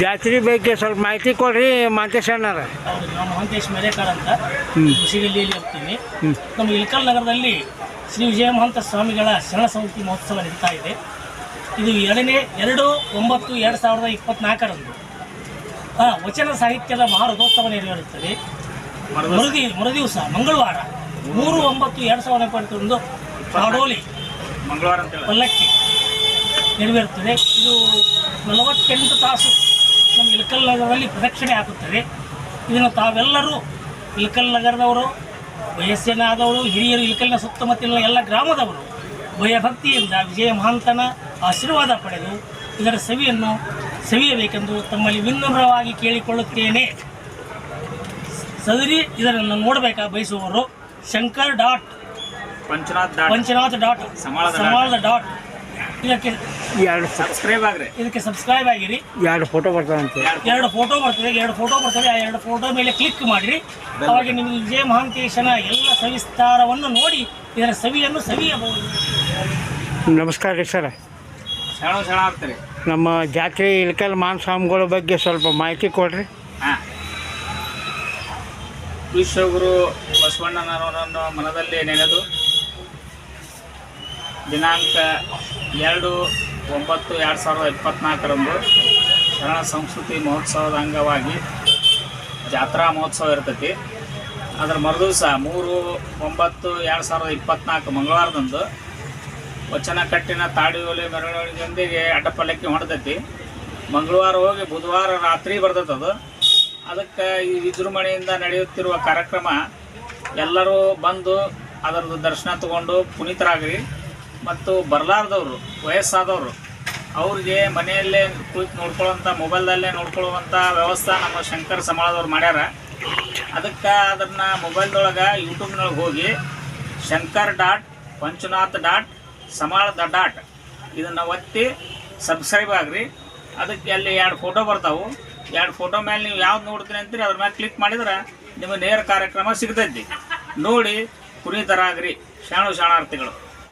ಜಾತ್ರೆ ಬಗ್ಗೆ ಸ್ವಲ್ಪ ಮಾಹಿತಿ ಕೊಡ್ರಿ ಮಾಂತೇಶ್ ಅಣ್ಣಾರ. ಹೌದು ನಾವು ಮಹಂತೇಶ್ ಮೇರೇಕರ್ ಅಂತ. ಕೃಷಿಗಲ್ಲಿಯಲ್ಲಿ ಇರ್ತೀನಿ. ನಮ್ಮ ಇಳಕಲ್ ನಗರದಲ್ಲಿ ಶ್ರೀ ವಿಜಯ ಮಹಂತ ಸ್ವಾಮಿಗಳ ಶರಣ ಸಂಸ್ಕೃತಿ ಮಹೋತ್ಸವ ನಡೀತಾ ಇದೆ. ಇದು ಎರಡನೇ ಎರಡು ಒಂಬತ್ತು ಎರಡು ಸಾವಿರದ ಇಪ್ಪತ್ನಾಲ್ಕರಂದು. ಆ, ವಚನ ಸಾಹಿತ್ಯದ ಮಹಾರಥೋತ್ಸವ ನೆರವೇರುತ್ತದೆ. ಮರುದಿ ಮರುದಿವಸ ಮಂಗಳವಾರ ಮೂರು ಒಂಬತ್ತು ಎರಡು ಸಾವಿರದ ಇಪ್ಪತ್ತೊಂದು ಬಾಡೋಲಿ ಮಂಗಳವಾರ ಪಲ್ಲಕ್ಕಿ ನೆರವೇರುತ್ತದೆ. ಇದು ನಲವತ್ತೆಂಟು ತಾಸು ನಮ್ಮ ಇಳಕಲ್ ನಗರದಲ್ಲಿ ಪ್ರದಕ್ಷಿಣೆ ಆಗುತ್ತದೆ ಇದನ್ನು ತಾವೆಲ್ಲರೂ ಇಳಕಲ್ ನಗರದವರು ವಯಸ್ಸಿನಾದವರು ಹಿರಿಯರು ಇಳಕಲ್ನ ಸುತ್ತಮುತ್ತಲಿನ ಎಲ್ಲ ಗ್ರಾಮದವರು ಭಯಭಕ್ತಿಯಿಂದ ವಿಜಯ ಮಹಾಂತನ ಆಶೀರ್ವಾದ ಪಡೆದು ಇದರ ಸವಿಯನ್ನು ಸವಿಯಬೇಕೆಂದು ತಮ್ಮಲ್ಲಿ ವಿನಮ್ರವಾಗಿ ಕೇಳಿಕೊಳ್ಳುತ್ತೇನೆ. ಸದರಿ ಇದನ್ನು ನೋಡಬೇಕಾ ಬಯಸುವವರು? Shankar dot Panchanath dot Panchanath dot ಸಮಾಳದ dot. ಇದಕ್ಕೆ ಎರಡು ಸಬ್ಸ್ಕ್ರೈಬ್ ಆಗ್ರಿ. ಇದಕ್ಕೆ ಸಬ್ಸ್ಕ್ರೈಬ್ ಆಗಿರಿ. ಎರಡು ಫೋಟೋ ಬರ್ತಾವಂತೆ ಎರಡು ಫೋಟೋ ಬರ್ತದೆ ಎರಡು ಫೋಟೋ ಬರ್ತದೆ ಆ ಎರಡು ಫೋಟೋ ಮೇಲೆ ಕ್ಲಿಕ್ ಮಾಡಿರಿ. ಅವಾಗ ನಿಮಗೆ ವಿಜಯ ಮಹಾಂತೇಶನ ಎಲ್ಲ ಸವಿಸ್ತಾರವನ್ನು ನೋಡಿ ಇದರ ಸವಿಯನ್ನು ಸವಿಯಬಹುದು. ನಮಸ್ಕಾರ ರೀ ಸರ್. ಶರಣ ಶರಣ ಆಗ್ತಾರೆ ನಮ್ಮ ಜಾತ್ರೆ ಇಳಕಲ್ ಮಾನ್ ಸ್ವಾಮಿಗಳ ಬಗ್ಗೆ ಸ್ವಲ್ಪ ಮಾಹಿತಿ ಕೊಡ್ರಿ. ಹಾಂ. ವಿಶ್ವಗುರು ಬಸವಣ್ಣನವರನ್ನು ಮನದಲ್ಲಿ ನೆನೆದು ದಿನಾಂಕ ಎರಡು ಒಂಬತ್ತು ಎರಡು ಸಾವಿರದ ಇಪ್ಪತ್ತ್ನಾಲ್ಕರಂದು ಶರಣ ಸಂಸ್ಕೃತಿ ಮಹೋತ್ಸವದ ಅಂಗವಾಗಿ ಜಾತ್ರಾ ಮಹೋತ್ಸವ ಇರ್ತೈತಿ. ಅದರ ಮರುದಿವಸ ಮೂರು ಒಂಬತ್ತು ಎರಡು ಸಾವಿರದ ಇಪ್ಪತ್ತ್ನಾಲ್ಕು ಮಂಗಳವಾರದಂದು ವಚನ ಕಟ್ಟಿನ ತಾಡಿಯೋಲೆ ಮೆರವಣಿಗೆಯೊಂದಿಗೆ ಅಡ್ಡಪಲ್ಲಕ್ಕಿ ಹೊಡೆದೈತಿ ಮಂಗಳವಾರ ಹೋಗಿ ಬುಧವಾರ ರಾತ್ರಿ ಬರ್ತೈತೆ ಅದು. ಅದಕ್ಕೆ ಈ ವಿಜೃಂಭಣೆಯಿಂದ ನಡೆಯುತ್ತಿರುವ ಕಾರ್ಯಕ್ರಮ ಎಲ್ಲರೂ ಬಂದು ಅದರದ್ದು ದರ್ಶನ ತಗೊಂಡು ಪುನೀತರಾಗ್ರಿ. ಮತ್ತು ಬರಲಾರ್ದವರು, ವಯಸ್ಸಾದವರು, ಅವ್ರಿಗೆ ಮನೆಯಲ್ಲೇ ಕುಳಿತು ನೋಡ್ಕೊಳ್ಳೋಂಥ ಮೊಬೈಲ್ದಲ್ಲೇ ನೋಡ್ಕೊಳ್ಳುವಂಥ ವ್ಯವಸ್ಥೆ ನಮ್ಮ ಶಂಕರ್ ಸಮಾಳದವ್ರು ಮಾಡ್ಯಾರ. ಅದಕ್ಕೆ ಅದನ್ನು ಮೊಬೈಲ್ದೊಳಗೆ ಯೂಟ್ಯೂಬ್ನೊಳಗೆ ಹೋಗಿ ಶಂಕರ್ ಡಾಟ್, ಪಂಚನಾಥ್ ಡಾಟ್, ಸಮಾಳದ ಡಾಟ್ ಇದನ್ನು ಒತ್ತಿ ಸಬ್ಸ್ಕ್ರೈಬ್ ಆಗ್ರಿ. ಅದಕ್ಕೆ ಅಲ್ಲಿ ಎರಡು ಫೋಟೋ ಬರ್ತಾವೆ. ಎರಡು ಫೋಟೋ ಮೇಲೆ ನೀವು ಯಾವ್ದು ನೋಡ್ತೀನಿ ಅಂತೀರಿ, ಅದ್ರ ಮೇಲೆ ಕ್ಲಿಕ್ ಮಾಡಿದ್ರೆ ನಿಮಗೆ ನೇರ ಕಾರ್ಯಕ್ರಮ ಸಿಗ್ತೈತಿ. ನೋಡಿ ಪುನೀತರಾಗ್ರಿ. ಶಾಣು, ಶಾಣಾರ್ಥಿಗಳು.